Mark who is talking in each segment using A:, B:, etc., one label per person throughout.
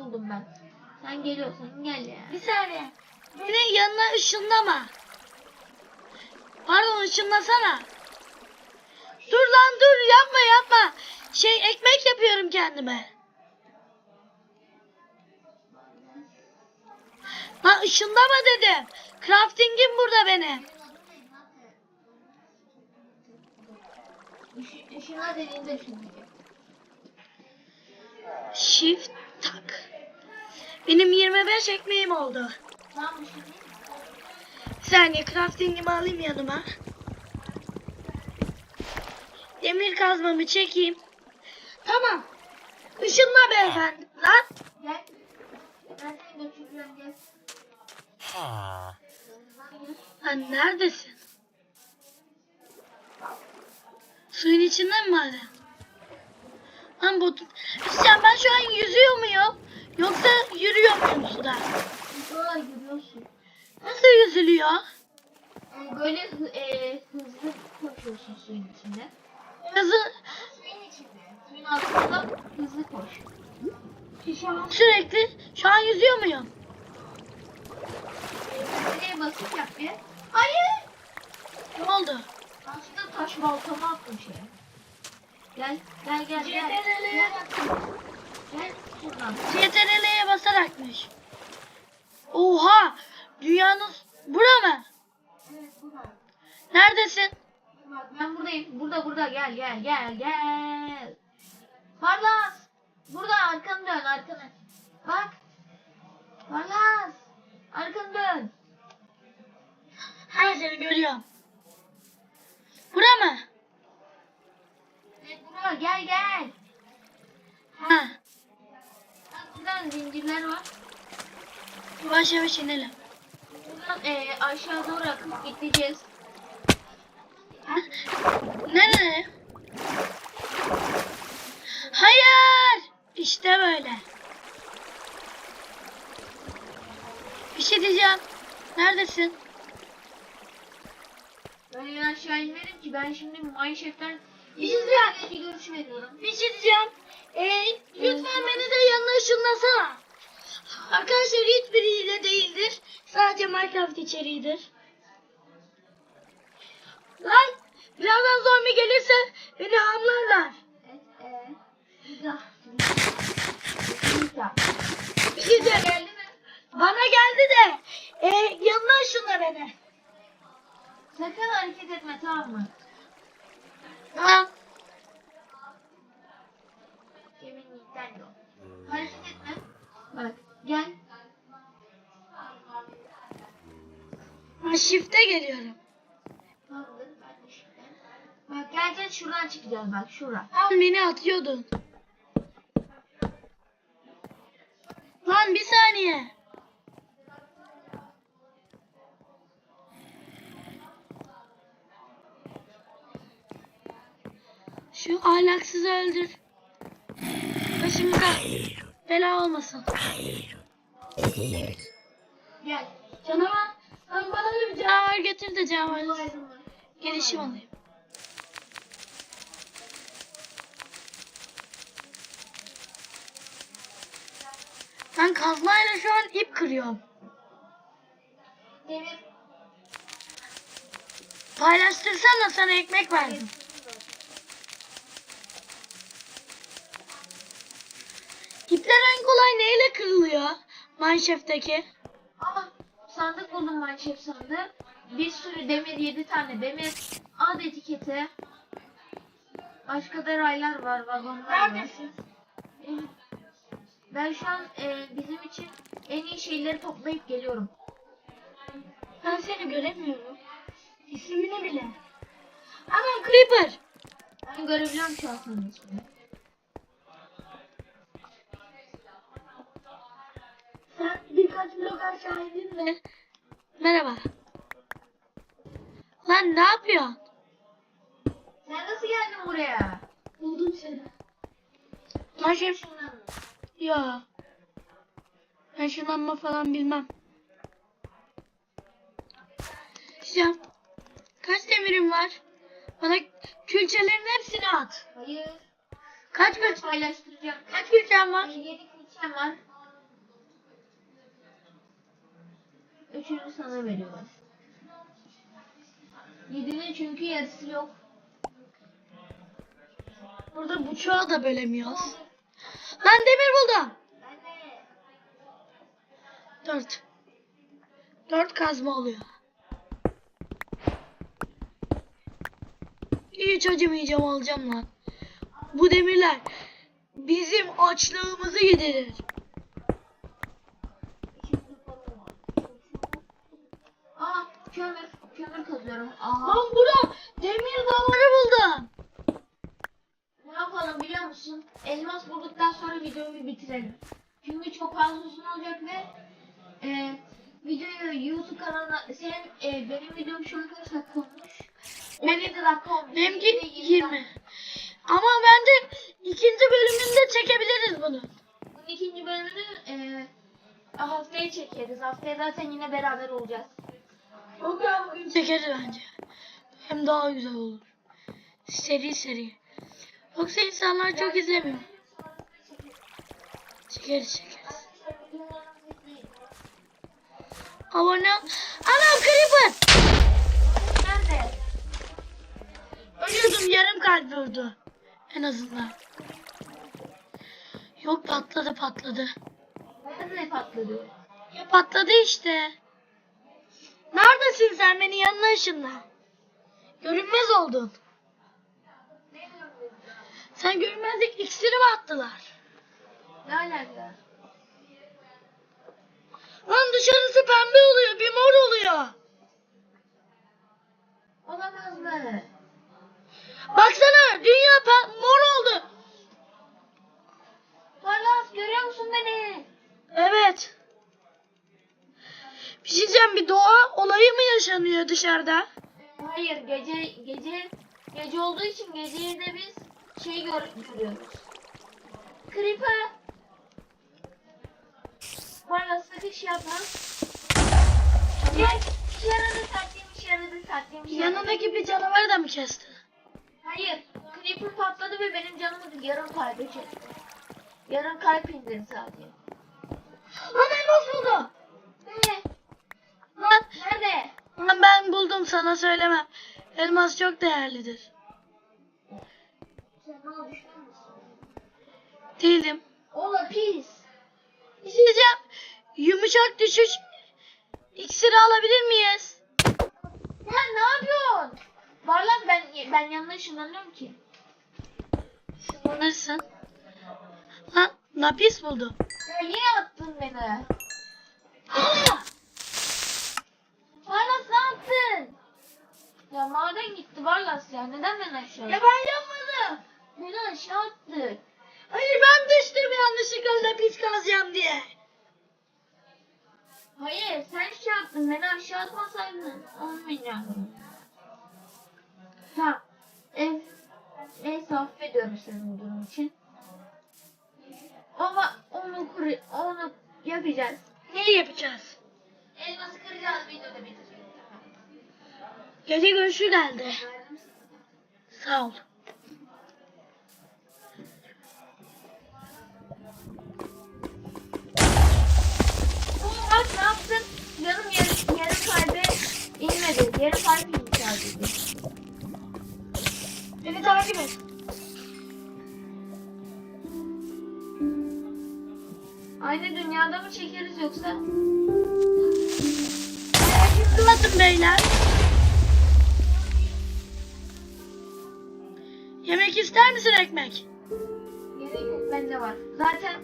A: buldum ben. Sen geliyorsan gel ya.
B: Bir saniye. Beni yanına ışınlama. Pardon ışınlasana. Dur lan dur yapma yapma. Şey ekmek yapıyorum kendime. Lan ışınlama dedim. Crafting'im burada benim.
A: Işın, ışınla dediğinde ışınlayacak.
B: Shift tak. Benim 25 ekmeğim oldu.
A: Tamam ışınlayayım.
B: Bir saniye crafting'imi alayım yanıma. Demir kazmamı çekeyim. Tamam. Işınla beyefendi. Lan.
A: Gel. Ben seni götüreceğim gel.
B: Lan neredesin? Suyun içinde mi madem? Lan bu... Sen ben şu an yüzüyor muyum? Yoksa yürüyor muyum suda?
A: Sonra yürüyorsun.
B: Nasıl yüzülüyor?
A: Yani böyle e, hızlı koşuyorsun suyun içinde.
B: Hızı
A: Suyun içinde. Suyun altında hızlı koş.
B: Sürekli. Şu an yüzüyor muyum?
A: nereye basıp yap bir. Hayır.
B: Ne oldu?
A: Aslında taş baltamı attım şeye. Gel, gel, gel, gel. Gel.
B: CTRL'ye basarakmış. Oha! Dünyanın... Bura mı?
A: Evet.
B: Neredesin?
A: Ben buradayım. Burada, burada. Gel, gel, gel, gel. Parlas. Burada arkanı dön, arkanı. Bak. Parlas. Arkanı dön.
B: Her seni görüyorum. Bura mı?
A: Evet, buraya gel, gel. Zincirler var.
B: Yavaş yavaş inelim.
A: Buradan e, aşağı doğru akıp gideceğiz.
B: Nereye? Hayır! İşte böyle. Bir şey diyeceğim. Neredesin?
A: Ben en aşağı inmedim ki. Ben şimdi Mineshaft'ten
B: Bir şey diyeceğim.
A: görüş veriyorum.
B: Bir şey diyeceğim. Ee, lütfen beni de yanına ışınlasana. Arkadaşlar hiçbir hile değildir. Sadece Minecraft içeriğidir. Lan birazdan zombi gelirse beni hamlarlar. Bir şey diyeceğim. Bana geldi de e, yanına ışınla beni.
A: Sakın hareket etme tamam mı?
B: Tamam.
A: Yemin Nintendo. Hareket etme. Bak gel.
B: Ben shift'e geliyorum.
A: Bak gel gel şuradan çıkacağız bak şura.
B: Lan beni atıyordun. Lan bir saniye. Şu ahlaksızı öldür. Başımıza bela olmasın.
A: Gel.
B: Canavar, lan bana da bir canavar getir de canavar gelişim alayım. Ben kazmayla şu an ip kırıyorum.
A: Demir.
B: Paylaştırsana sana ekmek verdim. İpler en kolay neyle kırılıyor? Mineshaft'taki.
A: Aa sandık buldum Minecraft sandığı. Bir sürü demir, yedi tane demir. Ad etiketi. Başka da raylar var, vagonlar var. Ben şu an e, bizim için en iyi şeyleri toplayıp geliyorum.
B: Ben seni göremiyorum. İsmini bile. Anam Creeper.
A: Ben görebiliyorum şu an senin ismini.
B: Birkaç blok aşağı indin mi? Merhaba. Lan ne yapıyorsun?
A: Sen nasıl geldin buraya?
B: Buldum seni. Lan şey... Ya. Ben şunlanma falan bilmem. Şam. Kaç demirim var? Bana külçelerin hepsini at.
A: Hayır.
B: Kaç
A: Ben
B: kül
A: paylaştıracağım.
B: kaç külçem var?
A: Yedi külçem var. Üçünü sana veriyorum. Yedinin çünkü yarısı yok.
B: Burada bıçağı da bölemiyoruz. Ben demir buldum. Dört. Dört kazma oluyor. Hiç acımayacağım alacağım lan. Bu demirler bizim açlığımızı giderir.
A: Aa kömür. Kazıyorum. Aha.
B: Lan burada demir damarı buldum.
A: Ne yapalım biliyor musun? Elmas bulduktan sonra videoyu bitirelim. Çünkü çok fazla uzun olacak ve e, videoyu YouTube kanalına senin e, benim videom şu an kaç dakika olmuş? 17 dakika olmuş.
B: Benimki
A: Yine
B: 20. Ama bence ikinci bölümünde çekebiliriz bunu.
A: Bunun ikinci bölümünü e, haftaya çekeriz. Haftaya zaten yine beraber olacağız.
B: Ya bugün çekeriz bence. Hem daha güzel olur. Seri seri. Yoksa insanlar çok izlemiyor. Çekeriz çekeriz. Abone ol. Anam creeper.
A: Nerede?
B: Ölüyordum yarım kalp vurdu. En azından. Yok patladı patladı.
A: Nerede patladı?
B: Ya patladı işte. Neredesin sen beni yanına ışınla. Görünmez oldun. Sen görünmezlik iksiri mi attılar?
A: Ne alaka?
B: Lan dışarısı pembe oluyor, bir mor oluyor.
A: Olamaz mı?
B: Yaşanıyor dışarıda?
A: Hayır gece gece gece olduğu için geceyi de biz şey gör, görüyoruz. Creeper. Parlas sakın şey yapma. Gel. İşe yaradı taktiğim işe yaradı taktiğim işe yaradı.
B: Yanındaki bir canavarı da mı kesti?
A: Hayır. Creeper patladı ve benim canımı yarım kalbe çekti. Yarım kalp indirdi sadece.
B: Lan elmas buldu.
A: Ne?
B: Lan,
A: Nerede?
B: Ben buldum sana söylemem. Elmas çok değerlidir. Değilim.
A: Ola pis.
B: Bir şey. Yumuşak düşüş iksiri alabilir miyiz?
A: Sen ne yapıyorsun? Varlan ben ben yanına ışınlanıyorum ki.
B: Şunlanırsın. Lan napis buldum.
A: Ya niye attın beni? Ne yaptın? Ya maden gitti Varlas ya. Neden beni aşağı
B: Ya ben yapmadım.
A: Beni aşağı attı.
B: Hayır ben düştüm yanlışlıkla napis kazacağım diye.
A: Hayır sen şey yaptın. Beni aşağı atmasaydın olmayacaktı. Tamam. Ev, neyse affediyorum seni bu durum için. Ama onu onu yapacağız.
B: Neyi yapacağız?
A: Elması kıracağız videoda.
B: Gece görüşü geldi. Sağ ol.
A: Bak ne yaptın? Yarım yarım, yarım kalbe inmedi. Yarım indi sadece.
B: Beni takip et.
A: Aynı dünyada mı çekeriz yoksa?
B: Nasılsın beyler? Yemek ister misin ekmek?
A: Gerek yok bende var. Zaten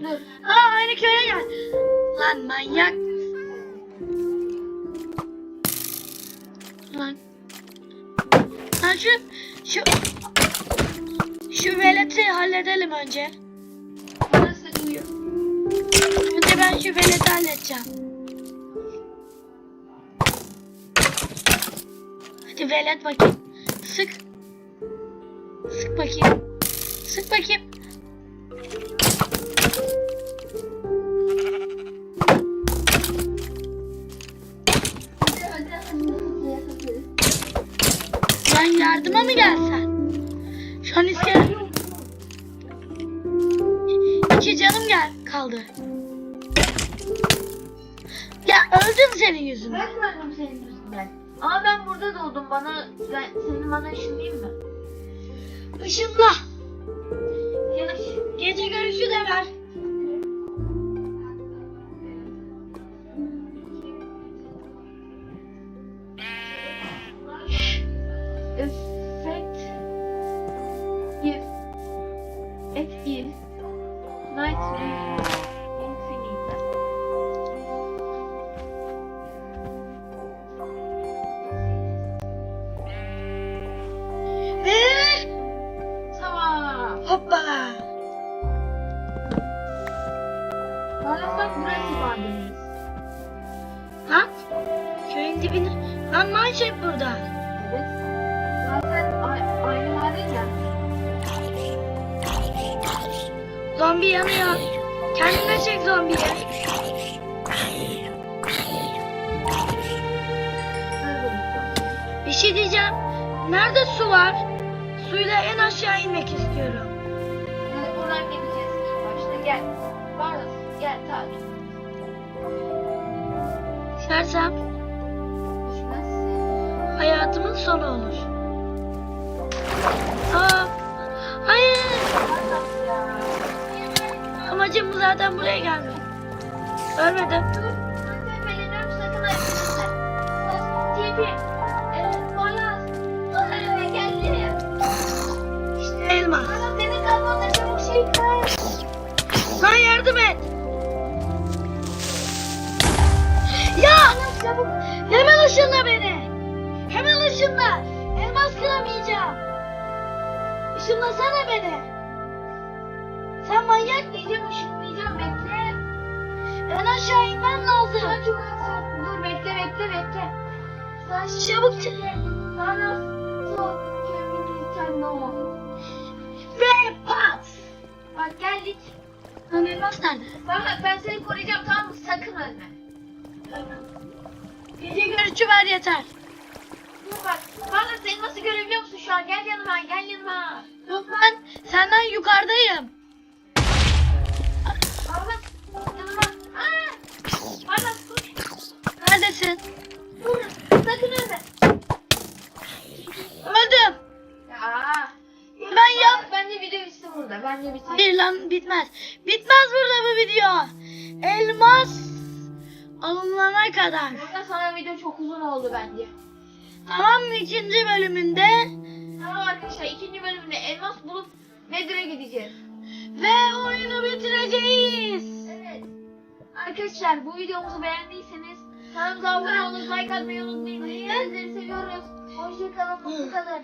A: dur.
B: Ha aynı köye gel. Lan manyak. Lan. Lan şu şu şu veleti halledelim önce.
A: Bana sıkıyor.
B: Önce ben şu veleti halledeceğim. Hadi velet bakayım. Sık. Sık bakayım. Sık bakayım. Lan yardıma mı gelsen? Şu an iskele... İki canım gel kaldı. Ya öldüm senin yüzünden.
A: Ben öldüm senin yüzünden? Ama ben burada doğdum. Bana ben senin bana ışınlayayım mı?
B: Işınla. Gece görüşü de ver.
A: Bana bak burası vadimiz.
B: Lan köyün dibine. Lan manşet burada.
A: Evet. Zaten aynı maden ya.
B: Zombi yanıyor. Kendine çek zombiyi. Bir şey diyeceğim. Nerede su var? Suyla en aşağı inmek istiyorum.
A: Evet, buradan gideceğiz başta. Gel. Gel tabii.
B: Düşersem
A: Düşmezsin.
B: hayatımın sonu olur. Aa, hayır. Amacım bu zaten buraya gelmek. Ölmedim. Işınla beni. Hemen ışınla. Elmas kıramayacağım. Işınlasana beni. Sen manyak
A: Diyeceğim ışınlayacağım bekle.
B: Ben aşağı inmem lazım.
A: Sen çok haksın. Dur bekle bekle bekle. Sen
B: Çabuk çık.
A: Malas. Sol. Kendini kendine.
B: Ve pat.
A: Bak geldik.
B: Lan elmas nerede?
A: Bak ben seni koruyacağım tamam mı? Sakın ölme.
B: Gece görüşü ver yeter.
A: Dur bak. Malas seni nasıl görebiliyor musun şu an? Gel yanıma gel yanıma.
B: Yok ben senden yukarıdayım.
A: Malas yanıma. Aa! Dur.
B: Neredesin?
A: Dur. Sakın ölme.
B: Öldüm.
A: Ya.
B: Ben yap.
A: Bence video bitsin burada. Bence bitsin.
B: Hayır lan bitmez. Bitmez burada bu video. Elmas alınana kadar.
A: Burada sana video çok uzun oldu bence.
B: Tamam mı ikinci bölümünde?
A: Tamam arkadaşlar ikinci bölümde elmas bulup Nether'a gideceğiz.
B: Ve oyunu bitireceğiz.
A: Evet. Arkadaşlar bu videomuzu beğendiyseniz kanalımıza abone olun, like atmayı unutmayın. Sizleri seviyoruz. Hoşçakalın, mutlu kalın.